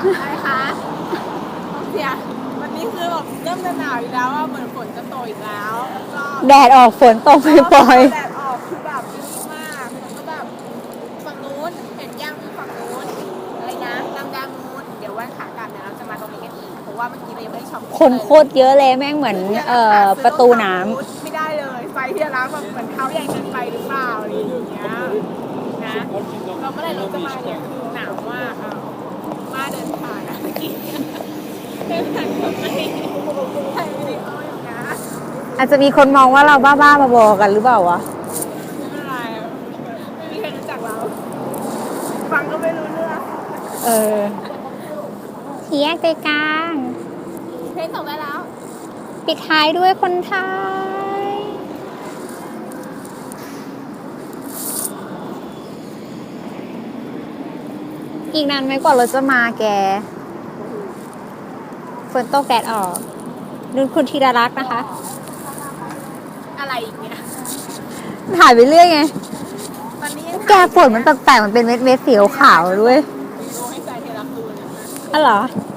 อะไรคะเสียวันนี้คือแบบเริ่มจะหนาวอีกแล้วอะเหมือนฝนจะตกอีกแล้วแล้วก็แดดออกฝนตกปล่อยแดดออกคือแบบดีมากแล้วก็แบบฝั่งนู้นเห็นย่างคือฝั่งนู้นอะไรนะลำดางนู้นเดี๋ยววันขากลับเนี่ยเราจะมาตรงนี้กันอีกเพราะว่าเมื่อกี้เรายังไม่ได้ช็อปๆคนโคตรเยอะเลยแม่งเหมือนเอ่อประตูน้ำ ไม่ได้เลยไฟที่ร้านแบบเหมือนเท้าใหญ่เกินไปหรือเปล่าอะไรอย่างเงี้ยนะเราเมื่อไหร่เราจะมาเนี่ยคือหนาวมากอะ ออยู่นะอาจจะมีคนมองว่าเราบ้าๆบอๆกันหรือเปล่าวะไม่เป็นไรอะไม่มีใครรู้จักเรา ฟังก็ไม่รู้เรื่อง เออเทียกใจกลางเพลงส่งได้แล้ว ปิดท้ายด้วยคนไทย อีกนานไหมกว่ารถจะมาแกฝ นตกแดดออกนุ่นคุณธีรรักษ์นะคะ อะไรอีกเนี่ยถ่ายไปเรื่อยไง ตอนนี้ยังแกฝนมันแปลกๆมันเป็นเม็ดเม็ดๆสีขาวๆด้วยวิดีโอให้แฟนเทเลคูนนะ อ๋อเหรอเ